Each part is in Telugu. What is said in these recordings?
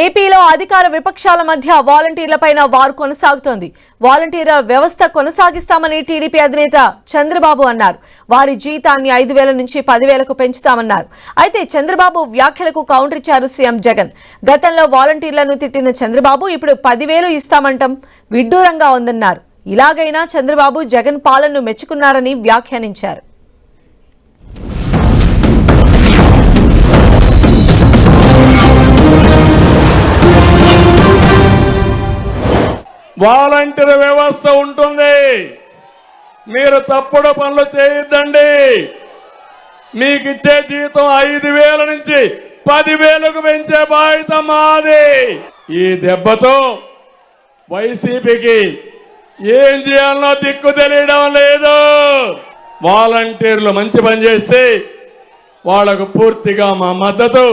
ఏపీలో అధికార విపక్షాల మధ్య వాలంటీర్లపైన వారు కొనసాగుతోంది. వాలంటీర్ల వ్యవస్థ కొనసాగిస్తామని టీడీపీ అధినేత చంద్రబాబు అన్నారు. వారి జీతాన్ని ఐదు వేల నుంచి పదివేలకు పెంచుతామన్నారు. అయితే చంద్రబాబు వ్యాఖ్యలకు కౌంటర్ ఇచ్చారు సీఎం జగన్. గతంలో వాలంటీర్లను తిట్టిన చంద్రబాబు ఇప్పుడు పదివేలు ఇస్తామంటం. విడ్డూరంగా ఉందన్నారు. ఇలాగైనా చంద్రబాబు జగన్ పాలనను మెచ్చుకున్నారని వ్యాఖ్యానించారు. వాలంటీర్ వ్యవస్థ ఉంటుంది. మీరు తప్పుడు పనులు చేయొద్దండి. మీకు ఇచ్చే జీతం ఐదు వేల నుంచి పదివేలకు పెంచే బాధ్యత మాది. ఈ దెబ్బతో వైసీపీకి ఏం చేయాలో దిక్కు తెలియడం లేదు. వాలంటీర్లు మంచి పని చేస్తే వాళ్ళకు పూర్తిగా మా మద్దతు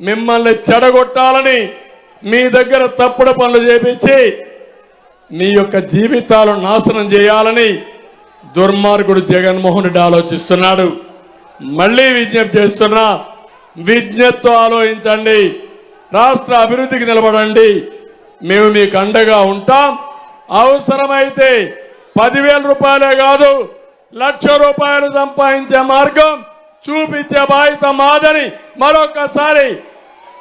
మిమ్మల్ని చెడగొట్టాలని మీ దగ్గర తప్పుడు పనులు చేపించి మీ యొక్క జీవితాలు నాశనం చేయాలని దుర్మార్గుడు జగన్మోహన్ రెడ్డి ఆలోచిస్తున్నాడు. మళ్ళీ విజ్ఞప్తి చేస్తున్నా విజ్ఞప్తితో ఆలోచించండి. రాష్ట్ర అభివృద్ధికి నిలబడండి. మేము మీకు అండగా ఉంటాం. అవసరమైతే పదివేల రూపాయలే కాదు లక్ష రూపాయలు సంపాదించే మార్గం చూపించే బాధ్యత మాదని మరొకసారి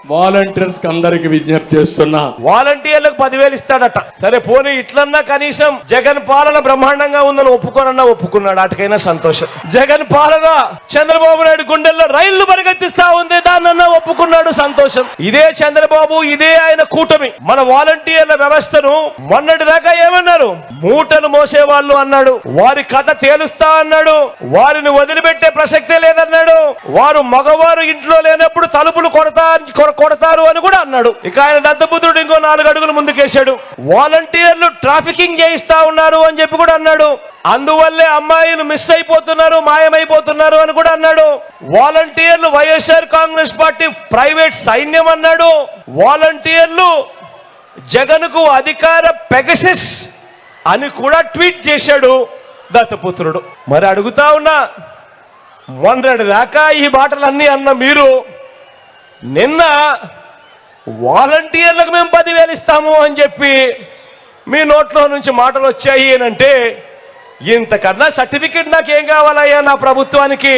వాలంటీర్స్ అందరికి విజ్ఞప్తి చేస్తున్నా. వాలంటీర్లకు పదివేలు ఇస్తాడట. సరే పోనీ ఇట్లన్నా కనీసం జగన్ పాలన బ్రహ్మాండంగా ఉందని ఒప్పుకోనన్నా ఒప్పుకున్నాడు. అటుకైనా సంతోషం. జగన్ పాలన చంద్రబాబు నాయుడు గుండెల్లో రైళ్ళు పరిగెత్తిస్తా ఉంది. సంతోషం. ఇదే చంద్రబాబు ఇదే ఆయన కూటమి. మన వాలంటీర్ల వ్యవస్థను మొన్నటి దాకా ఏమన్నారు? మూటలు మోసే వాళ్ళు అన్నాడు. వారి కథ తేలుస్తా అన్నాడు. వారిని వదిలిపెట్టే ప్రసక్తే లేదన్నాడు. వారు మగవారు ఇంట్లో లేనప్పుడు తలుపులు కొడతా కొడతారు అని కూడా అన్నాడు. ఇక ఆయన దత్తపుత్రుడు ఇంకో నాలుగు అడుగులు ముందుకేశాడు. వాలంటీర్లు ట్రాఫికింగ్ చేయిస్తా ఉన్నారు అని చెప్పి కూడా అన్నాడు. అందువల్లే అమ్మాయిలు మిస్ అయిపోతున్నారు మాయమైపోతున్నారు అని కూడా అన్నాడు. వాలంటీర్లు వైఎస్ఆర్ కాంగ్రెస్ పార్టీ ప్రైవేట్ సైన్యం అన్నాడు. వాలంటీర్లు జగన్కు అధికార పెగసిస్ అని కూడా ట్వీట్ చేశాడు దత్తపుత్రుడు. మరి అడుగుతా ఉన్నా మొన్నటి దాకా ఈ మాటలన్నీ అన్న మీరు నిన్న వాలంటీర్లకు మేము పదివేలు ఇస్తాము అని చెప్పి మీ నోట్లో నుంచి మాటలు వచ్చాయి అని అంటే ఇంతకన్నా సర్టిఫికెట్ నాకేం కావాలయ్యా నా ప్రభుత్వానికి?